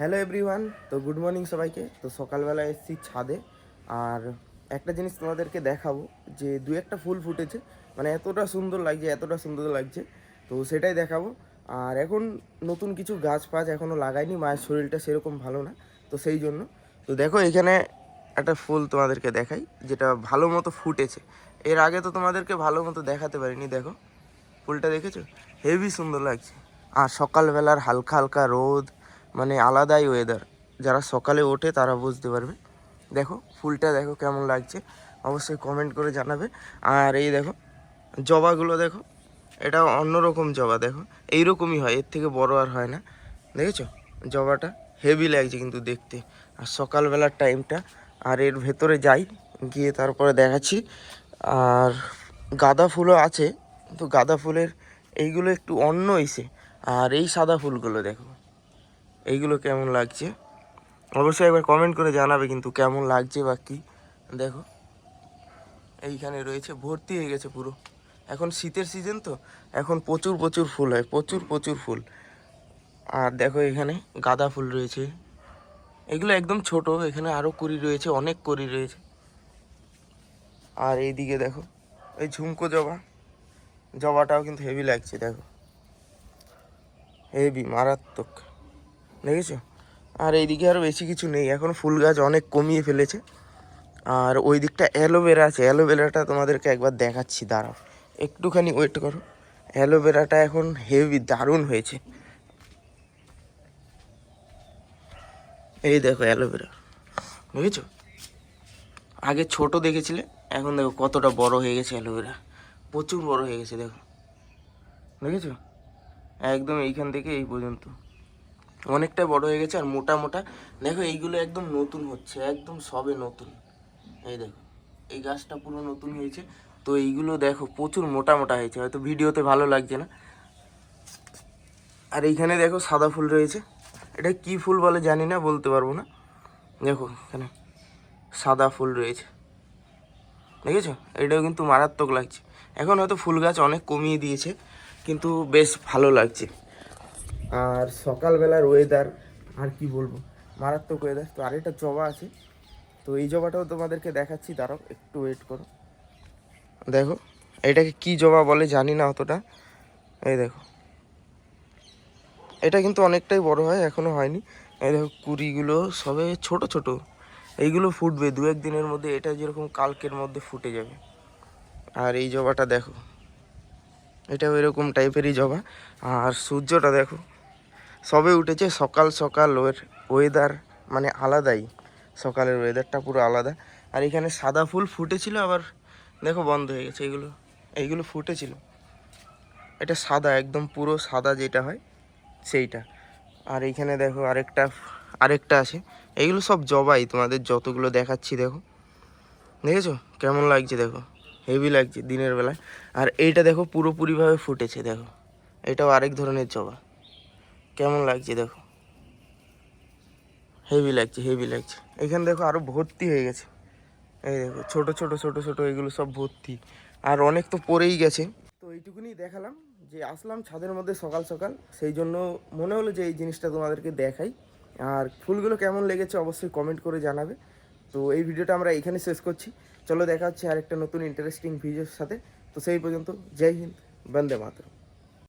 Hello everyone তো good morning সবাইকে। তো সকালবেলা এসেছি ছাদে। আর একটা জিনিস তোমাদেরকে দেখাবো, যে দু একটা ফুল ফুটেছে। মানে এতটা সুন্দর লাগছে, এতটা সুন্দর লাগছে। তো সেটাই দেখাবো। আর এখন নতুন কিছু গাছ পাছ এখনও লাগাইনি, মায়ের শরীরটা সেরকম ভালো না, তো সেই জন্য। তো দেখো, এখানে একটা ফুল তোমাদেরকে দেখাই, যেটা ভালো মতো ফুটেছে। এর আগে তো তোমাদেরকে ভালো মতো দেখাতে পারিনি, দেখো। ফুলটা দেখেছ? হেভি সুন্দর লাগছে। আর সকালবেলার হালকা হালকা রোদ মানে আলাদাই ওয়েদার যারা সকালে ওঠে তারা বুঝতে পারবে। দেখো, ফুলটা দেখো কেমন লাগছে। অবশ্যই কমেন্ট করে জানাবে। আর এই দেখো, জবাগুলো দেখো এটা অন্যরকম জবা দেখো। এইরকমই হয়, এর থেকে বড় আর হয় না। দেখেছ? জবাটা হেভি লাগছে কিন্তু দেখতে। আর সকালবেলার টাইমটা আর এর ভেতরে যাই, গিয়ে তারপরে দেখাচ্ছি। আর গাঁদা ফুলও আছে তো গাঁদা ফুলের এইগুলো একটু অন্য এসে আর এই সাদা ফুলগুলো দেখো। এইগুলো কেমন লাগছে? অবশ্যই একবার কমেন্ট করে জানাবে কিন্তু কেমন লাগছে বা কী। দেখো, এইখানে রয়েছে, ভর্তি হয়ে গেছে পুরো। এখন শীতের সিজন তো, এখন প্রচুর প্রচুর ফুল হয়, প্রচুর প্রচুর ফুল। আর দেখো এখানে গাঁদা ফুল রয়েছে। এগুলো একদম ছোট, এখানে আরও কুড়ি রয়েছে, অনেক কুড়ি রয়েছে। আর এইদিকে দেখো, এই ঝুমকো জবা, জবাটাও কিন্তু হেভি লাগছে, দেখো। হেভি মারাত্মক। দেখেছ? আর এইদিকে আর বেশি কিছু নেই। এখন ফুল গাছ অনেক কমিয়ে ফেলেছে। আর ওই দিকটা অ্যালোভেরা আছে। অ্যালোভেরাটা তোমাদেরকে একবার দেখাচ্ছি, দাঁড়াও। একটুখানি ওয়েট করো। অ্যালোভেরাটা এখন হেভি দারুণ হয়েছে। এই দেখো অ্যালোভেরা। বুঝেছ আগে ছোট দেখেছিলে, এখন দেখো কতটা বড় হয়ে গেছে অ্যালোভেরা। প্রচুর বড় হয়ে গেছে, দেখো। দেখেছ? একদম এইখান থেকে এই পর্যন্ত। অনেকটা বড় হয়ে গেছে আর মোটা মোটা। দেখো, এইগুলো একদম নতুন হচ্ছে, একদম সবে নতুন। এই দেখো, এই গাছটা পুরো নতুন হয়েছে। তো এইগুলো দেখো, প্রচুর মোটা মোটা হয়েছে। হয়তো ভিডিওতে ভালো লাগছে না। আর এইখানে দেখো, সাদা ফুল রয়েছে। এটা কি ফুল বলে জানি না, বলতে পারব না। দেখো, এখানে সাদা ফুল রয়েছে। দেখেছ? এটাও কিন্তু মারাত্মক লাগছে। এখন হয়তো ফুল গাছ অনেক কমিয়ে দিয়েছে, কিন্তু বেশ ভালো লাগছে। আর সকালবেলার ওয়েদার আর কি বলব? মারাত্মক ওয়েদার তো আরেকটা জবা আছে। তো এই জবাটাও তোমাদেরকে দেখাচ্ছি। দাঁড়াও, একটু ওয়েট করো। দেখো, এটাকে কি জবা বলে জানি না অতটা। এই দেখো। এটা কিন্তু অনেকটাই বড় হয়, এখনও হয়নি। এই দেখো, কুড়িগুলো সবে ছোট ছোট। এইগুলো ফুটবে দু এক দিনের মধ্যে এটা যেরকম কালকের মধ্যে ফুটে যাবে। আর এই জবাটা দেখো। এটাও এরকম টাইপেরই জবা। আর সূর্যটা দেখো সবে উঠেছে, সকাল সকাল ওর ওয়েদার মানে আলাদাই। সকালের ওয়েদারটা পুরো আলাদা। আর এখানে সাদা ফুল ফুটেছিল, আবার দেখো বন্ধ হয়ে গেছে এইগুলো এইগুলো ফুটেছিল। এটা সাদা, একদম পুরো সাদা যেটা হয়, সেইটা। আর এইখানে দেখো আরেকটা আরেকটা আছে। এইগুলো সব জবাই, তোমাদের যতগুলো দেখাচ্ছি, দেখো। দেখেছ? কেমন লাগছে, দেখো। হেভি লাগছে দিনের বেলায়। আর এইটা দেখো পুরোপুরিভাবে ফুটেছে, দেখো। এটাও আরেক ধরনের জবা। কেমন লাগছে দেখো? হেভি লাগছে হেভি লাগছে। এখানে দেখো আরও ভর্তি হয়ে গেছে। এই দেখো, ছোট ছোট ছোট ছোট এগুলো সব ভর্তি। আর অনেক তো পড়েই গেছে। তো এইটুকুনি দেখালাম যে আসলাম ছাদের মধ্যে সকাল সকাল। সেই জন্য মনে হলো যে এই জিনিসটা তোমাদেরকে দেখাই। আর ফুলগুলো কেমন লেগেছে অবশ্যই কমেন্ট করে জানাবে। তো এই ভিডিওটা আমরা এখানে শেষ করছি। চলো দেখা হচ্ছে আরেকটা নতুন ইন্টারেস্টিং ভিডিওর সাথে। তো সেই পর্যন্ত জয় হিন্দ, বন্দে মাতরম।